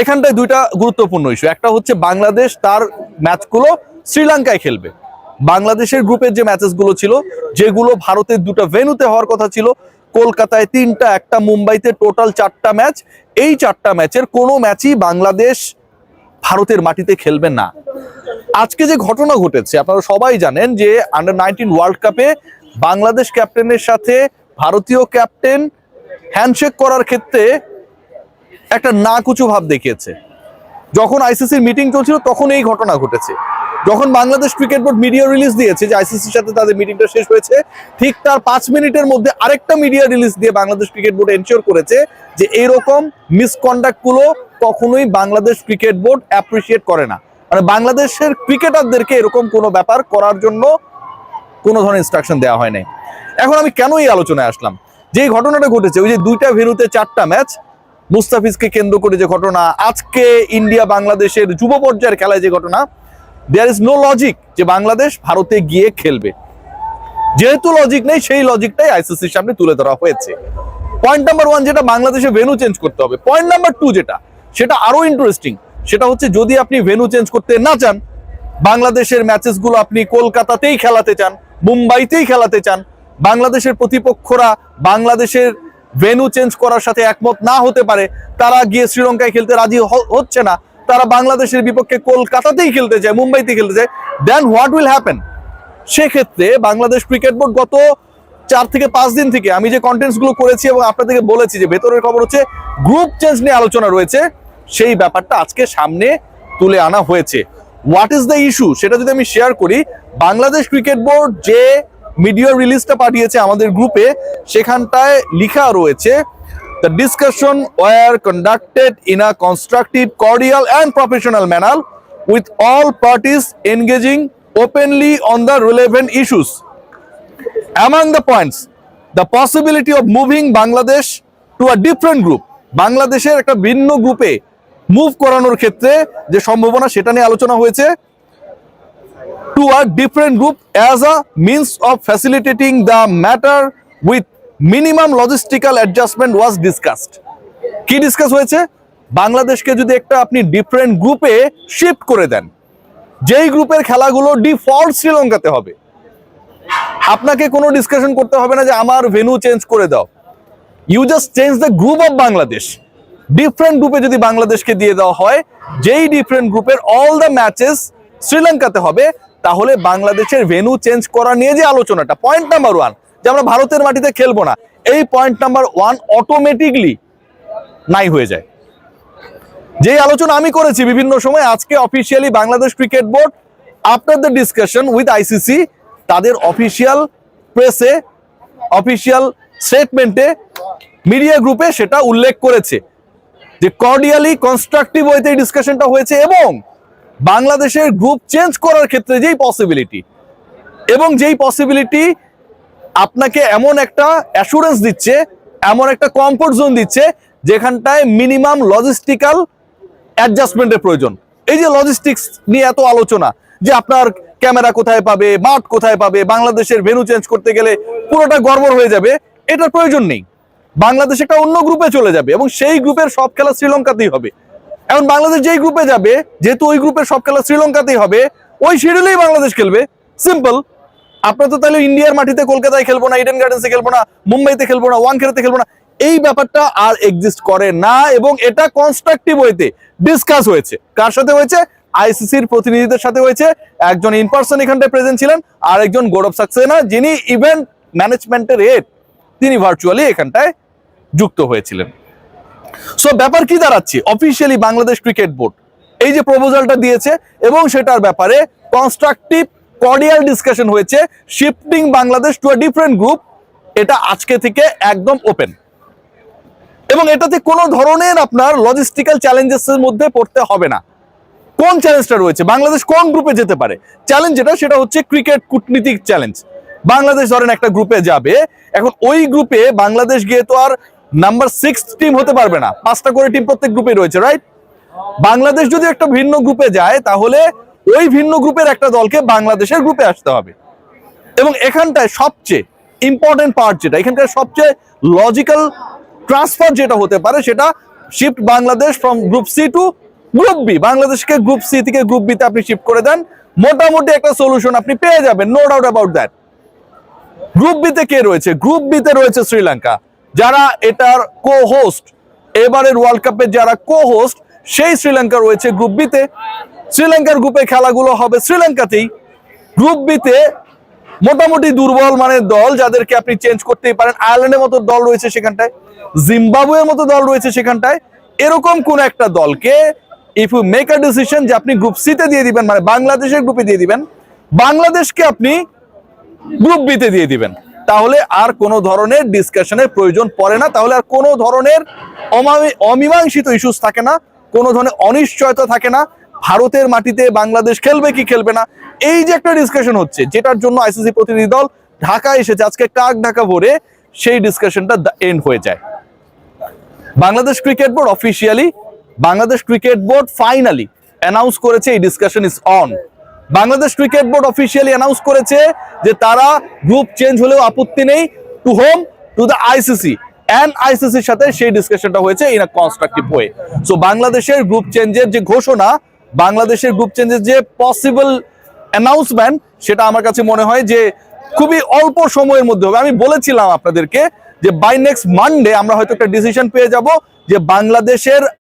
এখানটায় দুইটা গুরুত্বপূর্ণ ইস্যু একটা হচ্ছে বাংলাদেশ তার ম্যাচগুলো শ্রীলঙ্কায় খেলবে। বাংলাদেশের গ্রুপের যে ম্যাচেসগুলো ছিল, যেগুলো ভারতের দুটো ভেন্যুতে হওয়ার কথা ছিল, কলকাতায় তিনটা, একটা মুম্বাইতে টোটাল চারটা ম্যাচ এই চারটা ম্যাচের কোনো ম্যাচই বাংলাদেশ ভারতের মাটিতে খেলবে না। আজকে যে ঘটনা ঘটেছে, আপনারা সবাই জানেন যে আন্ডার নাইনটিন ওয়ার্ল্ড কাপে বাংলাদেশ ক্যাপ্টেনের সাথে ভারতীয় ক্যাপ্টেন হ্যান্ডশেক করার ক্ষেত্রে একটা নাকুচু ভাব দেখিয়েছে। যখন আইসিসির মিটিং চলছিল, তখন এই ঘটনা ঘটেছে। যখন Bangladesh cricket board media release দিয়েছে যে আইসিসির সাথে তাদের মিটিংটা শেষ হয়েছে, ঠিক তার পাঁচ মিনিটের মধ্যে আরেকটা মিডিয়া রিলিজ দিয়ে বাংলাদেশ ক্রিকেট বোর্ড এনশিওর করেছে যে এইরকম মিসকন্ডাক্টগুলো কখনোই বাংলাদেশ ক্রিকেট বোর্ড অ্যাপ্রিসিয়েট করে না। মানে বাংলাদেশের ক্রিকেটারদেরকে এরকম কোনো ব্যাপার করার জন্য কোনো ধরনের ইনস্ট্রাকশন দেওয়া হয় নাই। এখন আমি কেন এই আলোচনায় আসলাম? যে ঘটনাটা ঘটেছে, ওই যে দুইটা ভেনুতে চারটা ম্যাচ মুস্তাফিজকে কেন্দ্র করে যে ঘটনা, আজকে ইন্ডিয়া বাংলাদেশের যুব পর্যায়ের খেলায় যে ঘটনা দেয়ার ইজ নো লজিক যে বাংলাদেশ ভারতে গিয়ে খেলবে। যেহেতু লজিক নেই, সেই লজিকটাই আইসিসির সামনে তুলে ধরা হয়েছে। পয়েন্ট নাম্বার ওয়ান যেটা বাংলাদেশে ভেনু চেঞ্জ করতে হবে। পয়েন্ট নাম্বার টু যেটা, সেটা আরও ইন্টারেস্টিং সেটা হচ্ছে যদি আপনি ভেনু চেঞ্জ করতে না চান, বাংলাদেশের ম্যাচেসগুলো আপনি কলকাতাতেই খেলাতে চান, মুম্বাইতেই খেলাতে চান, বাংলাদেশের প্রতিপক্ষরা বাংলাদেশের ভেনু চেঞ্জ করার সাথে একমত না হতে পারে, তারা গিয়ে শ্রীলঙ্কায় খেলতে রাজি হচ্ছে না। তারা বাংলাদেশের বিপক্ষে কলকাতাতেই খেলতে চায় মুম্বাইতে খেলতে চায় দেন হোয়াট উইল হ্যাপেন সেক্ষেত্রে বাংলাদেশ ক্রিকেট বোর্ড গত চার থেকে পাঁচ দিন থেকে আমি যে কন্টেন্টসগুলো করেছি এবং আপনাদেরকে বলেছি যে ভেতরের খবর হচ্ছে গ্রুপ চেঞ্জ নিয়ে আলোচনা রয়েছে, সেই ব্যাপারটা আজকে সামনে তুলে আনা হয়েছে। হোয়াট ইজ দ্য ইস্যু সেটা যদি আমি শেয়ার করি, বাংলাদেশ ক্রিকেট বোর্ড যে মিডিয়া রিলিজটা পাঠিয়েছে আমাদের গ্রুপে সেখানটায় লেখা রয়েছে the discussion were conducted in a constructive cordial and professional manner with all parties engaging openly on the relevant issues among the points the possibility of moving Bangladesh to a different group বাংলাদেশের একটা ভিন্ন গ্রুপে move করানোর ক্ষেত্রে যে সম্ভাবনা, সেটা নিয়ে আলোচনা হয়েছে। To a different group as a means of facilitating the matter with minimum logistical adjustment was discussed. কি ডিসকাস হয়েছে? বাংলাদেশকে যদি একটা আপনি ডিফারেন্ট গ্রুপে শিফট করে দেন, যেই গ্রুপের খেলাগুলো ডিফল্ট শ্রীলঙ্কাতে হবে, আপনাকে কোনো ডিসকাশন করতে হবে না যে আমার ভেনু চেঞ্জ করে দাও। You just change the group of Bangladesh. Different গ্রুপে যদি বাংলাদেশকে দিয়ে দেওয়া হয়, যেই ডিফারেন্ট গ্রুপের অল দ্য ম্যাচেস শ্রীলঙ্কাতে হবে তাহলে বাংলাদেশের ভেনু চেঞ্জ করা নিয়ে যে আলোচনাটা পয়েন্ট নাম্বার ওয়ান যে আমরা ভারতের মাটিতে খেলব না, এই পয়েন্ট নাম্বার ওয়ান অটোমেটিকলি নাই হয়ে যায়। যে আলোচনা আমি করেছি বিভিন্ন সময়, আজকে officially Bangladesh cricket board after the discussion with ICC তাদের অফিসিয়াল প্রেসে অফিসিয়াল স্টেটমেন্টে মিডিয়া গ্রুপে সেটা উল্লেখ করেছে। যে কর্ডিয়ালি কনস্ট্রাকটিভ ওয়েতে এই ডিসকাশনটা হয়েছে এবং বাংলাদেশের গ্রুপ চেঞ্জ করার ক্ষেত্রে যেই পসিবিলিটি এবং যেই পসিবিলিটি আপনাকে এমন একটা অ্যাসুরেন্স দিচ্ছে, এমন একটা কমফোর্ট জোন দিচ্ছে, যেখানটায় মিনিমাম লজিস্টিক্যাল অ্যাডজাস্টমেন্টের প্রয়োজন। এই যে লজিস্টিক্স নিয়ে এত আলোচনা, যে আপনার ক্যামেরা কোথায় পাবে, মাঠ কোথায় পাবে, বাংলাদেশের ভেনু চেঞ্জ করতে গেলে পুরোটা গড়বড় হয়ে যাবে, এটার প্রয়োজন নেই। বাংলাদেশ একটা অন্য গ্রুপে চলে যাবে, এবং সেই গ্রুপের সব খেলা শ্রীলঙ্কাতেই হবে। এখন বাংলাদেশ যেই গ্রুপে যাবে, যেহেতু ওই গ্রুপের সব খেলা শ্রীলঙ্কাতেই হবে, ওই শিডিউলেই বাংলাদেশ খেলবে। সিম্পল আপনার তো তাহলে ইন্ডিয়ার মাটিতে কলকাতায় খেলব না ইডেন গার্ডেন্সে খেলব না, মুম্বাইতে খেলব না ওয়াংখেড়েতে খেলব না, এই ব্যাপারটা আর এক্সিস্ট করে না এবং এটা কনস্ট্রাকটিভ ওয়েতে ডিসকাস হয়েছে। কার সাথে হয়েছে? আইসিসির প্রতিনিধিদের সাথে হয়েছে। একজন ইন পার্সন এখানটায় প্রেজেন্ট ছিলেন আর একজন গৌরব সাক্সেনা যিনি ইভেন্ট ম্যানেজমেন্টের হেড তিনি ভার্চুয়ালি এখানটায় যুক্ত হয়েছিলেন। সো ব্যাপার কি দাঁড়াচ্ছে? অফিসিয়ালি বাংলাদেশ ক্রিকেট বোর্ড এই যে প্রপোজালটা দিয়েছে এবং সেটার ব্যাপারে কনস্ট্রাকটিভ কর্ডিয়াল ডিসকাশন হয়েছে shifting Bangladesh to a different group এটা আজকে থেকে একদম ওপেন এবং এটাতে কোনো ধরনের আপনার লজিস্টিক্যাল চ্যালেঞ্জেস এর মধ্যে পড়তে হবে না। কোন চ্যালেঞ্জটা রয়েছে? বাংলাদেশ কোন গ্রুপে যেতে পারে? চ্যালেঞ্জ যেটা, সেটা হচ্ছে ক্রিকেট কূটনীতিক চ্যালেঞ্জ বাংলাদেশ ধরেন একটা গ্রুপে যাবে, এখন ওই গ্রুপে বাংলাদেশ গিয়ে তো আর নাম্বার সিক্স টিম হতে পারবে না। পাঁচটা করে টিম প্রত্যেক গ্রুপে রয়েছে রাইট বাংলাদেশ যদি একটা ভিন্ন গ্রুপে যায়, তাহলে ওই ভিন্ন গ্রুপের একটা দলকে বাংলাদেশের গ্রুপে আসতে হবে। এবং এখানটায় সবচেয়ে ইম্পর্টেন্ট পার্ট যেটা এখানকার সবচেয়ে লজিক্যাল ট্রান্সফার যেটা হতে পারে, সেটা shift Bangladesh from group C to group B বাংলাদেশকে গ্রুপ সি থেকে গ্রুপ বিতে আপনি শিফট করে দেন, মোটামুটি একটা সলিউশন আপনি পেয়ে যাবেন no doubt about that group বিতে কে রয়েছে? গ্রুপ বিতে রয়েছে শ্রীলঙ্কা। যারা এটার কো হোস্ট এবারের ওয়ার্ল্ড কাপের যারা কো হোস্ট সেই শ্রীলঙ্কা রয়েছে গ্রুপ বিতে শ্রীলঙ্কার গ্রুপে খেলাগুলো হবে শ্রীলঙ্কাতেই। গ্রুপ বিতে মোটামুটি দুর্বল মানের দল, যাদেরকে আপনি চেঞ্জ করতেই পারেন। আয়ারল্যান্ডের মতো দল রয়েছে সেখানটায়। জিম্বাবুয়ের মতো দল রয়েছে সেখানটায়। এরকম কোন একটা দলকে if you make a decision যে আপনি গ্রুপ সিতে দিয়ে দিবেন মানে বাংলাদেশের গ্রুপে দিয়ে দিবেন, বাংলাদেশকে আপনি গ্রুপ বিতে দিয়ে দিবেন। তাহলে আর কোনো ধরনের ডিসকাশনের প্রয়োজন পড়ে না। তাহলে আর কোনো ধরনের অমামি- অমীমাংসিত ইস্যুস থাকে না, কোনো ধরনের অনিশ্চয়তা থাকে না। ভারতের মাটিতে বাংলাদেশ খেলবে কি খেলবে না, এই যে একটা ডিসকাশন হচ্ছে, যেটার জন্য আইসিসি প্রতিনিধি দল ঢাকা এসেছে, আজকে কাক ঢাকা ভরে সেই ডিসকাশনটা এন্ড হয়ে যায়। Bangladesh cricket board officially Bangladesh cricket board finally announce করেছে, এই discussion is on Bangladesh cricket board officially announce করেছে যে তারা গ্রুপ চেঞ্জ হলেও আপত্তি নেই to whom to the ICC and আইসিসির সাথে সেই ডিসকাশনটা হয়েছে in a constructive way so বাংলাদেশের গ্রুপ চেঞ্জের যে ঘোষণা, বাংলাদেশের গ্রুপ চেঞ্জের যে পসিবল অ্যানাউন্সমেন্ট সেটা আমার কাছে মনে হয় যে খুবই অল্প সময়ের মধ্যে হবে। আমি বলেছিলাম আপনাদেরকে যে বাই নেক্সট মানডে আমরা হয়তো একটা ডিসিশন পেয়ে যাব যে বাংলাদেশের